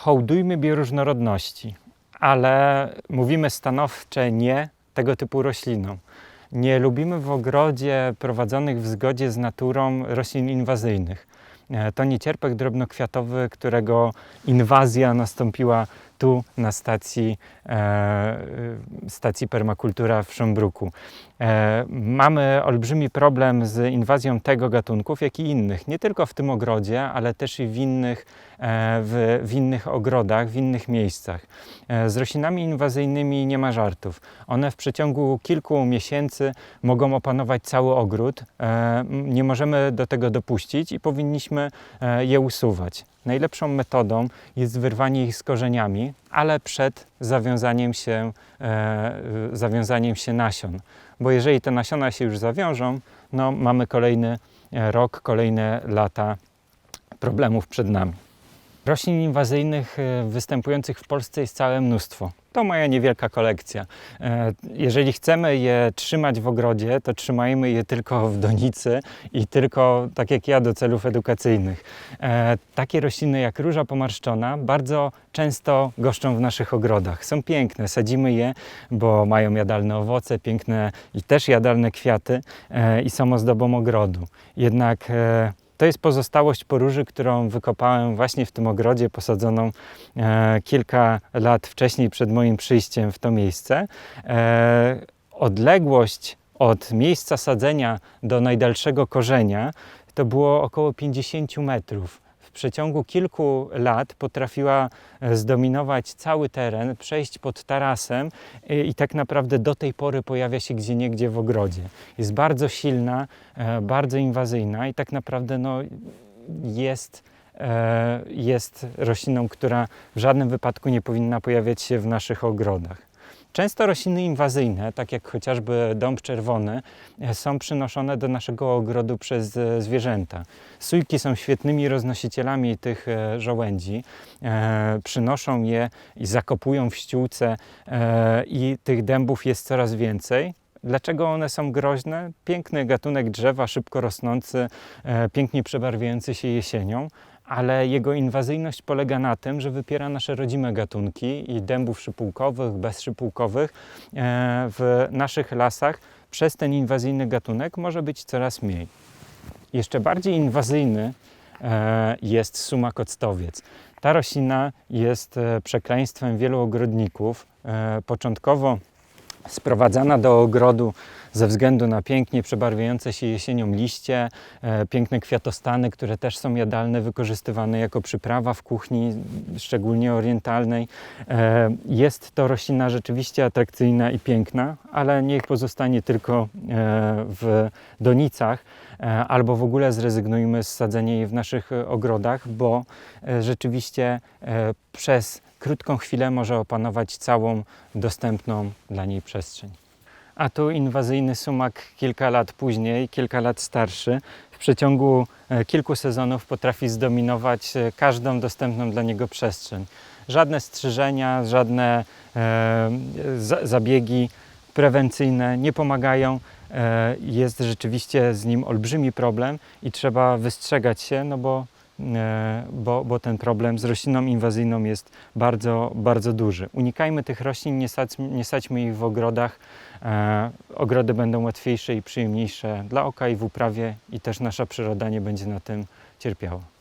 Hołdujmy bioróżnorodności, ale mówimy stanowcze nie tego typu roślinom. Nie lubimy w ogrodzie prowadzonych w zgodzie z naturą roślin inwazyjnych. E, To niecierpek drobnokwiatowy, którego inwazja nastąpiła tu na stacji, e, stacji permakultura w Szembruku. E, mamy olbrzymi problem z inwazją tego gatunków, jak i innych. Nie tylko w tym ogrodzie, ale też i w innych, e, w, w innych ogrodach, w innych miejscach. Z roślinami inwazyjnymi nie ma żartów. One w przeciągu kilku miesięcy mogą opanować cały ogród. Nie możemy do tego dopuścić i powinniśmy je usuwać. Najlepszą metodą jest wyrwanie ich z korzeniami, ale przed zawiązaniem się, e, zawiązaniem się nasion. Bo jeżeli te nasiona się już zawiążą, no mamy kolejny e, rok, kolejne lata problemów przed nami. Roślin inwazyjnych e, występujących w Polsce jest całe mnóstwo. To moja niewielka kolekcja. E, Jeżeli chcemy je trzymać w ogrodzie, to trzymajmy je tylko w donicy i tylko, tak jak ja, do celów edukacyjnych. E, Takie rośliny jak róża pomarszczona bardzo często goszczą w naszych ogrodach. Są piękne, sadzimy je, bo mają jadalne owoce, piękne i też jadalne kwiaty i są ozdobą ogrodu. Jednak to jest pozostałość po róży, którą wykopałem właśnie w tym ogrodzie, posadzoną e, kilka lat wcześniej przed moim przyjściem w to miejsce. E, odległość od miejsca sadzenia do najdalszego korzenia to było około 50 metrów. Przeciągu kilku lat potrafiła e, zdominować cały teren, przejść pod tarasem i, i tak naprawdę do tej pory pojawia się gdzieniegdzie w ogrodzie. Jest bardzo silna, e, bardzo inwazyjna i tak naprawdę no, jest, e, jest rośliną, która w żadnym wypadku nie powinna pojawiać się w naszych ogrodach. Często rośliny inwazyjne, tak jak chociażby dąb czerwony, e, są przynoszone do naszego ogrodu przez e, zwierzęta. Sójki są świetnymi roznosicielami tych e, żołędzi. Przynoszą je i zakopują w ściółce i tych dębów jest coraz więcej. Dlaczego one są groźne? Piękny gatunek drzewa, szybko rosnący, pięknie przebarwiający się jesienią, ale jego inwazyjność polega na tym, że wypiera nasze rodzime gatunki i dębów szypułkowych, bezszypułkowych e, w naszych lasach. Przez ten inwazyjny gatunek może być coraz mniej. Jeszcze bardziej inwazyjny e, jest sumak octowiec. Ta roślina jest e, przekleństwem wielu ogrodników. Początkowo sprowadzana do ogrodu ze względu na pięknie przebarwiające się jesienią liście, e, piękne kwiatostany, które też są jadalne, wykorzystywane jako przyprawa w kuchni, szczególnie orientalnej. E, jest to roślina rzeczywiście atrakcyjna i piękna, ale niech pozostanie tylko e, w donicach, e, albo w ogóle zrezygnujmy z sadzenia jej w naszych ogrodach, bo e, rzeczywiście e, przez krótką chwilę może opanować całą dostępną dla niej przestrzeń. A tu inwazyjny sumak kilka lat później, kilka lat starszy, w przeciągu e, kilku sezonów potrafi zdominować e, każdą dostępną dla niego przestrzeń. Żadne strzyżenia, żadne e, za- zabiegi prewencyjne nie pomagają. E, jest rzeczywiście z nim olbrzymi problem i trzeba wystrzegać się, no bo bo, bo ten problem z rośliną inwazyjną jest bardzo, bardzo duży. Unikajmy tych roślin, nie, sadź, nie sadźmy ich w ogrodach. E, ogrody będą łatwiejsze i przyjemniejsze dla oka i w uprawie i też nasza przyroda nie będzie na tym cierpiała.